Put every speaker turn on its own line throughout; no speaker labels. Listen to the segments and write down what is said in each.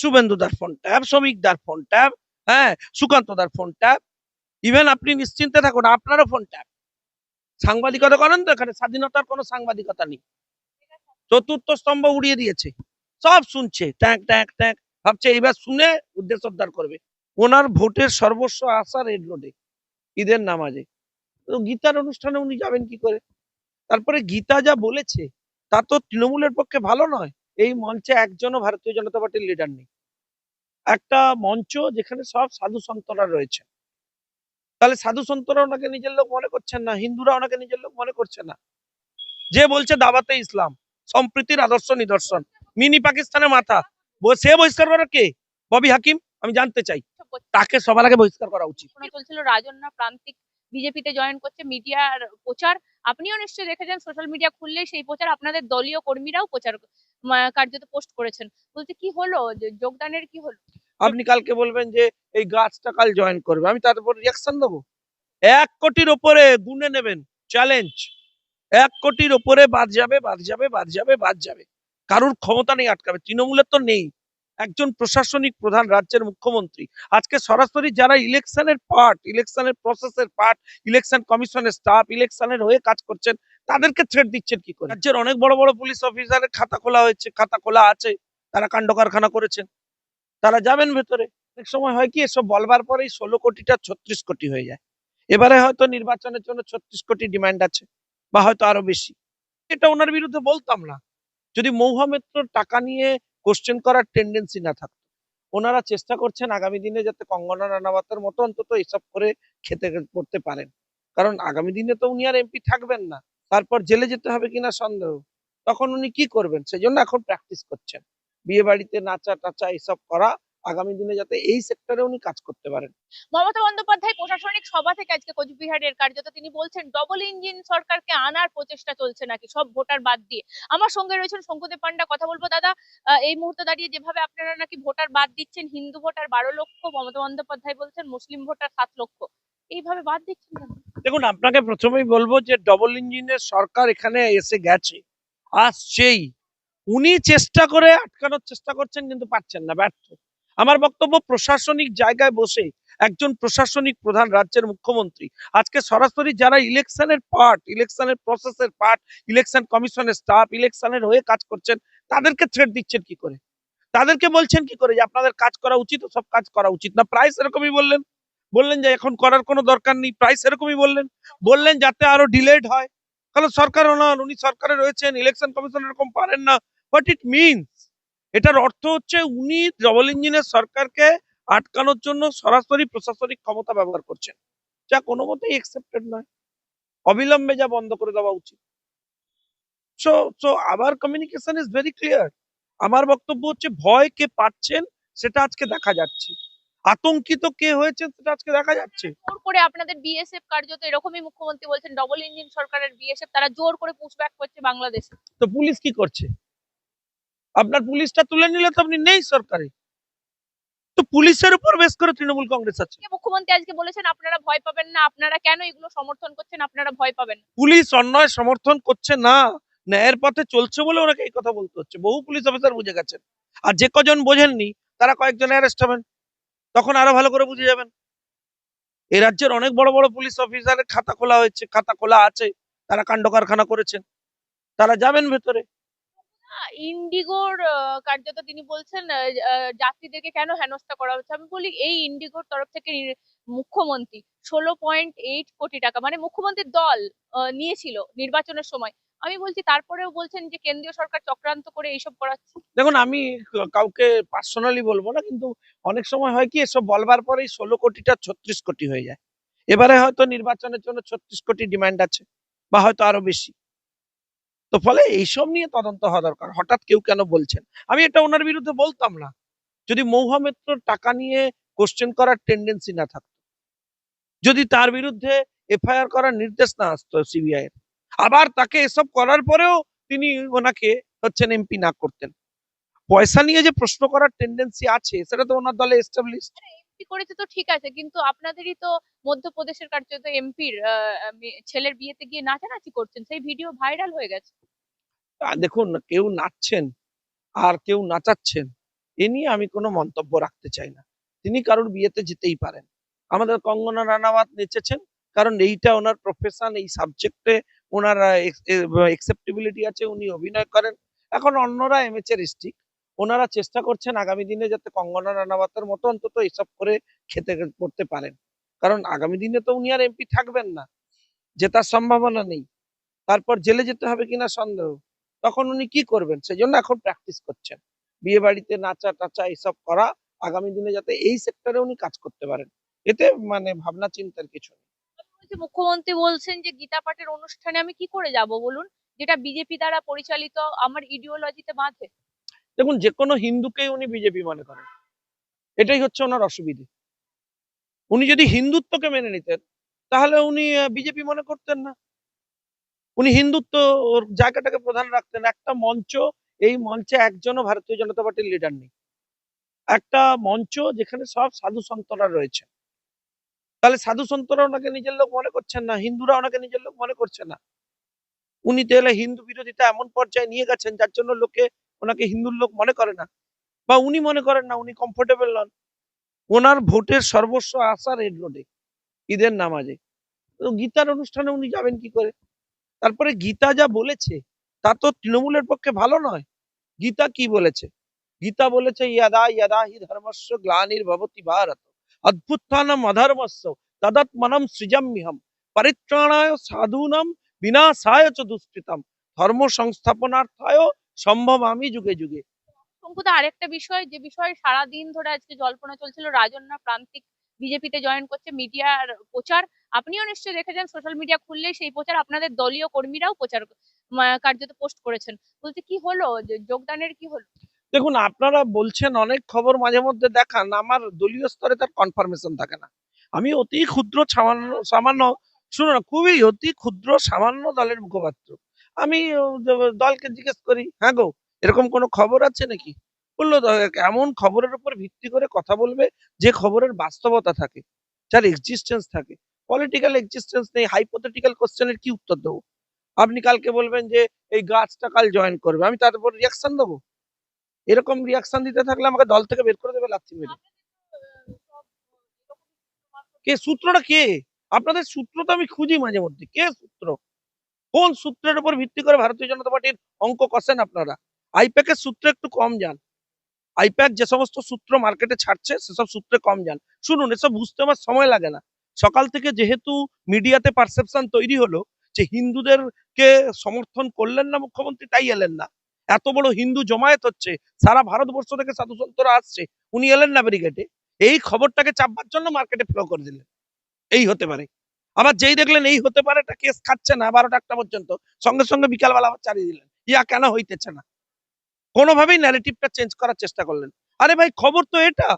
শুভেন্দুদার phone tap শ্রমিকদার phone tap হ্যাঁ সুকান্তদার ফোন ট্যাপ ইভেন আপনি নিশ্চিন্তে থাকুন, আপনারও ফোন ট্যাপ সাংবাদিকতা করেন তো, এখানে স্বাধীনতার কোনো সাংবাদিকতা নেই। চতুর্থ স্তম্ভ উড়িয়ে দিয়েছে। সব শুনছে, ট্যাঁক ট্যাঁক ট্যাঁক, ভাবছে এইবার শুনে উদ্দেশ্য উদ্ধার করবে। ওনার ভোটের সর্বস্ব আশা রেড রোডে ঈদের নামাজে। তো গীতার অনুষ্ঠানে উনি যাবেন কি করে? তারপরে গীতা যা বলেছে, তা তো তৃণমূলের পক্ষে ভালো নয়। এই মঞ্চে একজনও ভারতীয় জনতা পার্টির লিডার নেই। একটা মঞ্চ যেখানে সব সাধু সন্তরা রয়েছে। তাহলে সাধু সন্তরা ওনাকে নিজের লোক মনে করছেন না? হিন্দুরা ওনাকে নিজের লোক মনে করছে না? যে বলছে দাবাতে ইসলাম, সম্প্রীতির আদর্শ নিদর্শন, মিনি পাকিস্তানের মাথা। সে বহিষ্কার করার কে? ববি হাকিম? আমি জানতে চাই। তাকে সবার আগে বহিষ্কার করা উচিত।
বিজেপিতে জয়েন করছে মিডিয়ার প্রচার। আপনিও নিশ্চয়ই দেখেছেন সোশ্যাল মিডিয়া খুললে সেই প্রচার আপনাদের দলীয় কর্মীরাও প্রচার কার্যত পোস্ট করেছেন। বলতে কি হলো? যোগদানের কি হলো?
আপনি কালকে বলবেন যে, এই গাছটা কাল জয়েন করবে। আমি তার উপর রিয়াকশন দেবো। এক কোটির ওপরে গুনে নেবেন চ্যালেঞ্জ এক কোটির ওপরে বাদ যাবে বাদ যাবে বাদ যাবে বাদ যাবে। কারুর ক্ষমতা নেই আটকাবে। তৃণমূলের তো নেই। একজন প্রশাসনিক প্রধান, রাজ্যের মুখ্যমন্ত্রী। আজকে সরাসরি যারা ইলেকশনের পার্ট ইলেকশনের প্রসেসের পার্ট ইলেকশন কমিশনের স্টাফ ইলেকশনের হয়ে কাজ করছেন তাদেরকে থ্রেট দিচ্ছেন কি করে? রাজ্যের অনেক বড় বড় পুলিশ অফিসারের খাতা খোলা হয়েছে, খাতা খোলা আছে, তারা কাণ্ড কারখানা করেছেন। তারা যাবেন ভেতরে। অনেক সময় হয় কি, এসব বলবার পরেই ষোলো কোটিটা ছত্রিশ কোটি হয়ে যায়। এবারে হয়তো নির্বাচনের জন্য ছত্রিশ কোটি ডিমান্ড আছে, বা হয়তো আরও বেশি। এটা ওনার বিরুদ্ধে বলতাম না। যদি মৌহা মেট্রোর টাকা নিয়ে কোশ্চেন করার টেন্ডেন্সি না থাকতো, ওনারা চেষ্টা করছেন আগামী দিনে যাতে কঙ্গনা রানাওয়াতের মতো অন্তত এসব করে খেতে পড়তে পারেন। কারণ আগামী দিনে তো উনি আর এমপি থাকবেন না। তারপর জেলে যেতে হবে কিনা সন্দেহ। তখন উনি কি করবেন? সেজন্য এখন প্র্যাকটিস করছেন। বিয়ে বাড়িতে নাচা টাচা এইসব করা আগামী দিনে যাতে এই সেক্টরে উনি কাজ করতে পারেন।
মমতা বন্দ্যোপাধ্যায় প্রশাসনিক সভা থেকে আজকে কোচবিহারের কার্যত তিনি বলছেন ডবল ইঞ্জিন সরকারকে আনার প্রচেষ্টা চলছে নাকি? সব ভোটার বাদ দিয়ে। আমার সঙ্গে রয়েছেন শঙ্কুদেব পান্ডা, কথা বলব দাদা। এই মুহূর্তে দাঁড়িয়ে যেভাবে আপনারা নাকি ভোটার বাদ দিচ্ছেন, হিন্দু ভোটার বারো লক্ষ, মমতা বন্দ্যোপাধ্যায় বলছেন, মুসলিম ভোটার সাত লক্ষ। এইভাবে বাদ দিচ্ছেন কেন?
দেখুন, আপনাকে প্রথমেই বলব যে ডবল ইঞ্জিনের সরকার এখানে এসে গেছে। আসছেই উনি চেষ্টা করে আটকানোর চেষ্টা করছেন, কিন্তু পারছেন না, ব্যর্থ। আমার বক্তব্য প্রশাসনিক জায়গায় বসে একজন প্রশাসনিক প্রধান, রাজ্যের মুখ্যমন্ত্রী। আজকে সরাসরি যারা ইলেকশনের পার্ট ইলেকশনের প্রসেসের পার্ট ইলেকশন কমিশনের স্টাফ ইলেকশনের হয়ে কাজ করছেন, তাদেরকে থ্রেট দিচ্ছেন কি করে? তাদেরকে বলছেন কি করে যে আপনাদের কাজ করা উচিত, সব কাজ করা উচিত না? প্রায় সেরকমই বললেন। বললেন যে এখন করার কোনো দরকার নেই। প্রায় সেরকমই বললেন। বললেন যাতে আরও ডিলেড হয়। কারণ সরকার উনি সরকারে রয়েছেন ইলেকশন কমিশন এরকম পারেন না। হোয়াট ইট মিনস এটার অর্থ হচ্ছে উনি ডবল ইঞ্জিনের সরকারকে আটকানোর জন্য সরাসরি প্রশাসনিক ক্ষমতা ব্যবহার করছেন। যা কোনো মতেই একসেপ্টেড নয়। অবিলম্বে যা বন্ধ করে দেওয়া উচিত। সো সো আবার কমিউনিকেশন ইজ ভেরি ক্লিয়ার আমার বক্তব্য হচ্ছে ভয় কে পাচ্ছেন, সেটা আজকে দেখা যাচ্ছে। আতঙ্কিত কে হয়েছে সেটা আজকে দেখা যাচ্ছে।
জোর করে আপনাদের বিএসএফ কার্যত এরকমই মুখ্যমন্ত্রী বলছেন ডবল ইঞ্জিন সরকারের বিএসএফ তারা জোর করে পুশব্যাক করছে বাংলাদেশে।
তো পুলিশ কি করছে? আপনার পুলিশটা তুলে নিলে তো আপনি নেই সরকারে। তো পুলিশের উপর বেশ করে তৃণমূল কংগ্রেস আছে।
মুখ্যমন্ত্রী আজকে বলেছেন আপনারা ভয় পাবেন না আপনারা কেন এগুলো সমর্থন করছেন আপনারা ভয় পাবেন
পুলিশ অন্যায় সমর্থন করছে না ন্যায়ের পথে চলছে বলে ওনাকে এই কথা বলতে হচ্ছে। বহু পুলিশ অফিসার বুঝে গেছেন। আর যে কজন বোঝেননি তারা কয়েকজন অ্যারেস্ট হবেন। তখন আরও ভালো করে বুঝে যাবেন। এই রাজ্যের অনেক বড় বড় পুলিশ অফিসারের খাতা খোলা হয়েছে, খাতা খোলা আছে, তারা কাণ্ড কারখানা করেছেন। তারা যাবেন ভেতরে।
কার্যত তিনি বলছেন যাত্রীদেরকে কেন হেনস্থা করা আমি বলি, এই ইন্ডিগোর তরফ থেকে মুখ্যমন্ত্রী ষোলো পয়েন্ট এইট কোটি টাকা মানে দল নিয়েছিল নির্বাচনের সময়। আমি বলছি তারপরেও বলছেন যে কেন্দ্রীয় সরকার চক্রান্ত করে এইসব করাচ্ছে?
দেখুন, আমি কাউকে পার্সোনালি বলব না, কিন্তু অনেক সময় হয় কি, এসব বলবার পরেই ষোলো কোটিটা ছত্রিশ কোটি হয়ে যায়। এবারে হয়তো নির্বাচনের জন্য ছত্রিশ কোটি ডিমান্ড আছে, বা হয়তো আরও বেশি। তো ফলে এইসব নিয়ে তদন্ত হওয়া দরকার, হঠাৎ কেউ কেন বলছেন? আমি এটা ওনার বিরুদ্ধে বলতাম না। যদি মৌহা মেট্রোর টাকা নিয়ে কোশ্চেন করার টেন্ডেন্সি না থাকতো, যদি তার বিরুদ্ধে এফআইআর করার নির্দেশ না আসতো সিবিআই এর আবার তাকে এসব করার পরেও তিনি ওনাকে হচ্ছেন এমপি না করতেন। পয়সা নিয়ে যে প্রশ্ন করার টেন্ডেন্সি আছে সেটা তো ওনার দলে এস্টাবলিশ
এমপি করেছে তো ঠিক আছে কিন্তু আপনাদেরই তো মধ্যপ্রদেশের কার্যত এমপির ছেলের বিয়েতে গিয়ে নাচানাচি করছেন সেই ভিডিও ভাইরাল হয়ে গেছে।
দেখুন কেউ নাচছেন আর কেউ নাচাচ্ছেন এ নিয়ে আমি কোনো মন্তব্য রাখতে চাই না। তিনি কারোর বিয়েতে যেতেই পারেন। আমাদের কঙ্গনা রানাওয়াত নেচেছেন কারণ এইটা ওনার প্রফেশন এই সাবজেক্টে ওনার একসেপ্টেবিলিটি আছে, উনি অভিনয় করেন। এখন অন্যরা এমএচের স্টিক ওনারা চেষ্টা করছেন আগামী দিনে যাতে কঙ্গনা রানাওয়াতের মতো অন্তত এসব করে খেতে করতে পারেন। কারণ আগামী দিনে তো উনি আর এমপি থাকবেন না, জেতার সম্ভাবনা নেই। তারপর জেলে যেতে হবে কিনা সন্দেহ। তখন উনি কি করবেন? সেই জন্য এখন প্র্যাকটিস করছেন। বিয়ে বাড়িতে নাচা টাচা এসব করা, আগামী দিনে যাতে এই সেক্টরে উনি কাজ করতে পারেন। এতে মানে ভাবনা চিন্তার কিছু নেই।
বলছি, মুখ্যমন্ত্রী বলছেন যে গীতা পাঠের অনুষ্ঠানে আমি কি করে যাব বলুন? যেটা বিজেপি দ্বারা পরিচালিত আমার ইডিওলজিতে বাঁধে।
দেখুন যে কোনো হিন্দুকেই উনি বিজেপি মনে করেন। এটাই হচ্ছে ওনার অসুবিধে। উনি যদি হিন্দুত্বকে মেনে নিতেন তাহলে উনি বিজেপি মনে করতেন না। উনি হিন্দুত্ব ওর জায়গাটাকে প্রধান রাখতেন। একটা মঞ্চ এই মঞ্চে একজনও ভারতীয় জনতা পার্টির লিডার নেই। একটা মঞ্চ যেখানে সব সাধু সন্তরা রয়েছে। তাহলে সাধু সন্তরা ওনাকে নিজের লোক মনে করছেন না, হিন্দুরা ওনাকে নিজের লোক মনে করছে না। উনি তাহলে হিন্দু বিরোধিতা এমন পর্যায়ে নিয়ে গেছেন যার জন্য লোকে ওনাকে হিন্দুর লোক মনে করে না। বা উনি মনে করেন না, উনি কমফোর্টেবল নন। ওনার ভোটের সর্বস্ব আশা রেড রোডে ঈদের নামাজে। তো গীতার অনুষ্ঠানে উনি যাবেন কি করে? তারপরে গীতা যা বলেছে, তা তো তৃণমূলের পক্ষে ভালো নয়। গীতা কি বলেছে? গীতা বলেছে, ইয়াদা ইয়াদা হি ধর্মস্য গ্লানির ভবতি ভারত। অদ্ভুত্থানম অধর্মস্য তদৎমনম সৃজাম্যহম পরিত্রাণায় সাধুনাম বিনাশায় চ দুষ্কৃতম ধর্ম সংস্থাপনার্থায় সম্ভব আমি যুগে যুগে
শঙ্কুদা, আরেকটা বিষয়, যে বিষয়ে সারাদিন ধরে আজকে জল্পনা চলছিল রাজন্যা প্রান্তিক বিজেপিতে জয়েন করছে মিডিয়ার প্রচার। আপনিও নিশ্চয়ই দেখেছেন সোশ্যাল মিডিয়া খুললেই সেই প্রচার আপনাদের দলীয় কর্মীরাও প্রচার কার্যত পোস্ট করেছেন। বলতে কি হলো? যোগদানের কি হলো?
দেখুন, আপনারা বলছেন অনেক খবর মাঝে মধ্যে দেখান, আমার দলীয় স্তরে তার কনফার্মেশন থাকে না। আমি অতি ক্ষুদ্র সামান্য সামান্য, শুনুন, খুবই অতি ক্ষুদ্র, সামান্য দলের মুখপাত্র। আমি দলকে জিজ্ঞেস করি হ্যাঁ গো, এরকম কোনো খবর আছে নাকি? বলল এমন খবরের উপর ভিত্তি করে কথা বলবে যে খবরের বাস্তবতা থাকে, যার এক্সিস্টেন্স থাকে। পলিটিক্যাল এক্সিস্টেন্স নেই হাইপোথেটিক্যাল কোশ্চেনের কি উত্তর দেবো? আপনি কালকে বলবেন যে, এই গাছটা কাল জয়েন করবে। আমি তার উপর রিয়াকশন দেবো? এরকম রিয়াকশন দিতে থাকলে আমাকে দল থেকে বের করে দেবে লাথি মেরে। কে সূত্রটা কে? আপনাদের সূত্র তো আমি খুঁজি মাঝে মধ্যে। কে সূত্র? কোন সূত্রের উপর ভিত্তি করে ভারতীয় জনতা পার্টির অঙ্ক কষেন আপনারা? আইপ্যাকের সূত্র একটু কম যান। আইপ্যাক যে সমস্ত সূত্র মার্কেটে ছাড়ছে, সেসব সূত্রে কম যান। শুনুন, এসব বুঝতে আমার সময় লাগে না। সকাল থেকে যেহেতু মিডিয়াতে পারসেপশন তৈরি হলো যে হিন্দুদেরকে সমর্থন করলেন না মুখ্যমন্ত্রী, তাই এলেন না। এত বড় হিন্দু জমায়েত হচ্ছে, সারা ভারতবর্ষ থেকে সাধু সন্তরা আসছে, উনি এলেন না ব্রিগেডে। এই খবরটাকে চাপবার জন্য মার্কেটে ফ্লো করে দিলেন। এই হতে পারে। আবার যেই দেখলেন এই হতে পারে, এটা কেস খাচ্ছে না, বারোটা একটা পর্যন্ত, সঙ্গে সঙ্গে বিকালবেলা আবার চালিয়ে দিলেন। ইয়া কেন হইতেছে না? কোনোভাবেই ন্যারেটিভটা চেঞ্জ করার চেষ্টা করলেন। আরে ভাই, খবর তো এটা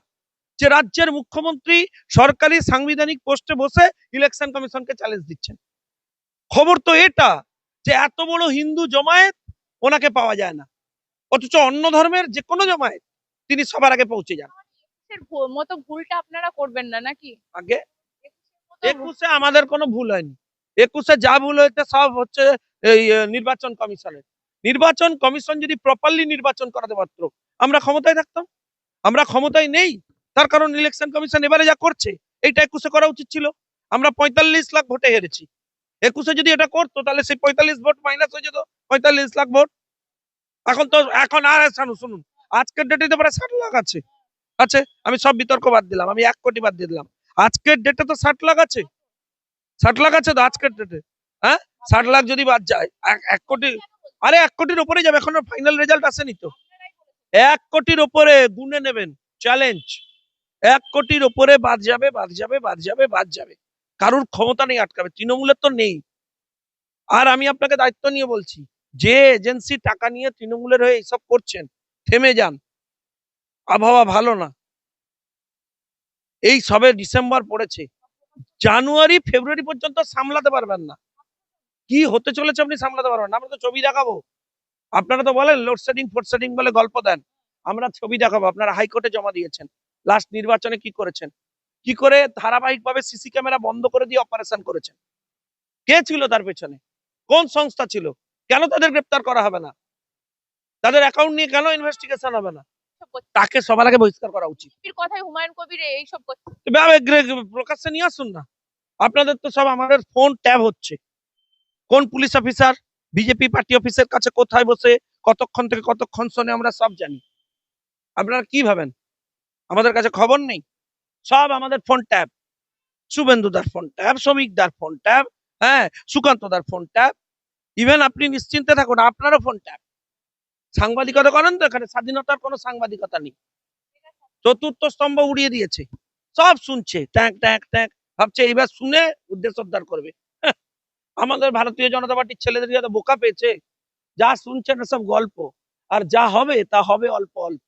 যে রাজ্যের মুখ্যমন্ত্রী সরকারি সাংবিধানিক পোস্টে বসে ইলেকশন কমিশনকে চ্যালেঞ্জ দিচ্ছেন। খবর তো এটা যে এত বড় হিন্দু জমায়েত ওনাকে পাওয়া যায় না। অথচ অন্য ধর্মের যে কোনো জমায়েত তিনি সবার আগে পৌঁছে যান।
মতো ভুলটা আপনারা করবেন না নাকি?
আগে? একুশে আমাদের কোনো ভুল হয়নি। একুশে যা ভুল হয়েছে সব হচ্ছে এই নির্বাচন কমিশনের। নির্বাচন কমিশন যদি প্রপারলি নির্বাচন করাতে পারত আমরা ক্ষমতায় থাকতাম? আমরা ক্ষমতায় নেই? তার কারণ ইলেকশন কমিশন এবারে যা করছে এইটা একুশে করা উচিত ছিল। আমরা পঁয়তাল্লিশ লাখ ভোটে হেরেছি। একুশে যদি এটা করতো তাহলে সেই পঁয়তাল্লিশ ভোট মাইনাস হয়ে যেত। পঁয়তাল্লিশ লাখ ভোট। এখন তো, এখন আর শুনুন শুনুন। আজকের ডেটে তো প্রায় ষাট লাখ আছে। আছে? আমি সব বিতর্ক বাদ দিলাম, আমি এক কোটি বাদ দিয়ে দিলাম। আজকের ডেটে তো ষাট লাখ আছে। ষাট লাখ আছে তো আজকের ডেটে হ্যাঁ? ষাট লাখ যদি বাদ যায়, এক- কোটি, আরে এক কোটির উপরে যাবে, এখনও ফাইনাল রেজাল্ট আসেনি তো। এক কোটির উপরে গুনে নেবেন চ্যালেঞ্জ এক কোটির উপরে বাদ যাবে বাদ যাবে বাদ যাবে বাদ যাবে। কারুর ক্ষমতা নেই আটকাবে, তৃণমূলের তো নেই। আর আমি আপনাকে দায়িত্ব নিয়ে বলছি যে এজেন্সি টাকা নিয়ে তৃণমূলের হয়ে এইসব করছেন, থেমে যান। আবহাওয়া ভালো না। এই সবে ডিসেম্বর পড়েছে। জানুয়ারি, ফেব্রুয়ারি পর্যন্ত সামলাতে পারবেন না। কি হতে চলেছে আপনি সামলাতে পারবেন না। আমরা তো ছবি দেখাবো। আপনারা তো বলেন লোডশেডিং ফোডশেডিং বলে গল্প দেন। আমরা ছবি দেখাবো। আপনারা হাইকোর্টে জমা দিয়েছেন। লাস্ট নির্বাচনে কি করেছেন? কি করে ধারাবাহিকভাবে সিসি ক্যামেরা বন্ধ করে দিয়ে অপারেশন করেছেন? কে ছিল তার পেছনে? কোন সংস্থা ছিল? কেন তাদের গ্রেপ্তার করা হবে না? তাদের অ্যাকাউন্ট নিয়ে কেন ইনভেস্টিগেশন হবে না? তাকে সবার আগে বহিষ্কার করা উচিত।
কথায় হুমায়ুন কবির এইসব
প্রকাশ্যে নিয়ে আসুন না। আপনাদের তো সব আমাদের ফোন ট্যাব হচ্ছে। কোন পুলিশ অফিসার বিজেপি পার্টি অফিসের কাছে কোথায় বসে কতক্ষণ থেকে কতক্ষণ শোনে আমরা সব জানি। আপনারা কি ভাবেন? আমাদের কাছে খবর নেই? সব আমাদের ফোন ট্যাব শুভেন্দুদার ফোন ট্যাব শ্রমিকদার ফোন ট্যাব হ্যাঁ সুকান্তদার ফোন ট্যাব ইভেন আপনি নিশ্চিন্তে থাকুন আপনারও ফোন ট্যাব সাংবাদিকতা করেন তো এখানে স্বাধীনতার কোনো সাংবাদিকতা নেই। চতুর্থ স্তম্ভ উড়িয়ে দিয়েছে। সব শুনছে ট্যাঁক ট্যাঁক ট্যাঁক ভাবছে এইবার শুনে উদ্দেশ্য উদ্ধার করবে। হ্যাঁ, আমাদের ভারতীয় জনতা পার্টির ছেলেদের বোকা পেয়েছে? যা শুনছে না সব গল্প আর যা হবে তা হবে অল্প অল্প।